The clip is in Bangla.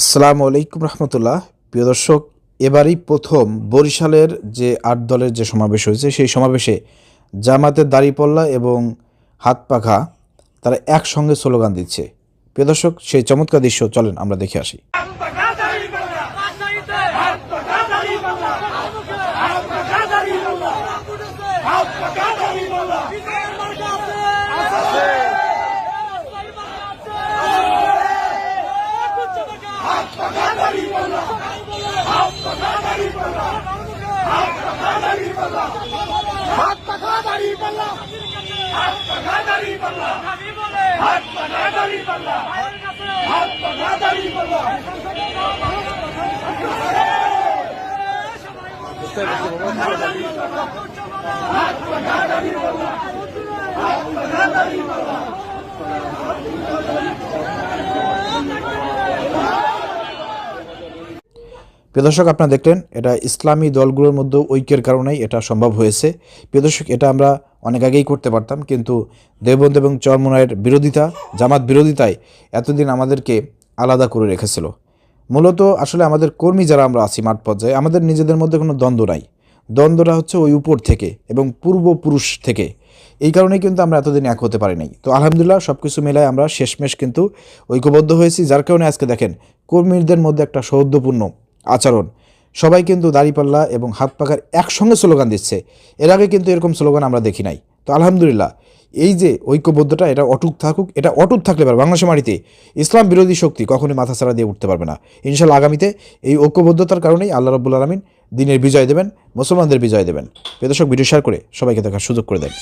আসসালামু আলাইকুম রহমতুল্লাহ। প্রিয় দর্শক, এবারই প্রথম বরিশালের যে আট দলের যে সমাবেশ হয়েছে, সেই সমাবেশে জামাতের দাড়িপল্লা এবং হাত পাখা তারা একসঙ্গে স্লোগান দিচ্ছে। প্রিয় দর্শক, সেই চমৎকার দৃশ্য, চলেন আমরা দেখে আসি। দাড়ি পাল্লা হাত পাখা দাড়ি পাল্লা হাত পাখা দাড়ি পাল্লা প্রিয় দর্শক, আপনারা দেখলেন, এটা ইসলামী দলগুলোর মধ্যে ঐক্যের কারণেই এটা সম্ভব হয়েছে। প্রিয় দর্শক, এটা আমরা অনেক আগেই করতে পারতাম, কিন্তু দেববন্ধু এবং চরমনায়ের বিরোধিতা, জামাত বিরোধিতায় এতদিন আমাদেরকে আলাদা করে রেখেছিল। মূলত আসলে আমাদের কর্মী যারা আমরা আছি মাঠ পর্যায়ে, আমাদের নিজেদের মধ্যে কোনো দ্বন্দ্ব নাই। দ্বন্দ্বটা হচ্ছে ওই উপর থেকে এবং পূর্বপুরুষ থেকে। এই কারণেই কিন্তু আমরা এতদিন এক হতে পারি নাই তো আলহামদুলিল্লাহ সব কিছু মেলায় আমরা শেষমেশ কিন্তু ঐক্যবদ্ধ হয়েছি। যার কারণে আজকে দেখেন, কর্মীদের মধ্যে একটা সৌহার্দ্যপূর্ণ আচরণ। সবাই কিন্তু দাড়িপাল্লা এবং হাত পাখার একসঙ্গে স্লোগান দিচ্ছে। এর আগে কিন্তু এরকম স্লোগান আমরা দেখি নাই। তো আলহামদুলিল্লাহ, এই যে ঐক্যবদ্ধটা, এটা অটুট থাকুক, এটা অটুট থাকলে পারে বাংলাদেশের মাটিতে ইসলাম বিরোধী শক্তি কখনোই মাথা ছাড়া দিয়ে উঠতে পারবে না। ইনশাল্লাহ আগামীতে এই ঐক্যবদ্ধতার কারণেই আল্লাহ রব্বুল আলমিন দিনের বিজয় দেবেন, মুসলমানদের বিজয় দেবেন। প্রদর্শক ভিডিও শেয়ার করে সবাইকে দেখার সুযোগ করে দেন।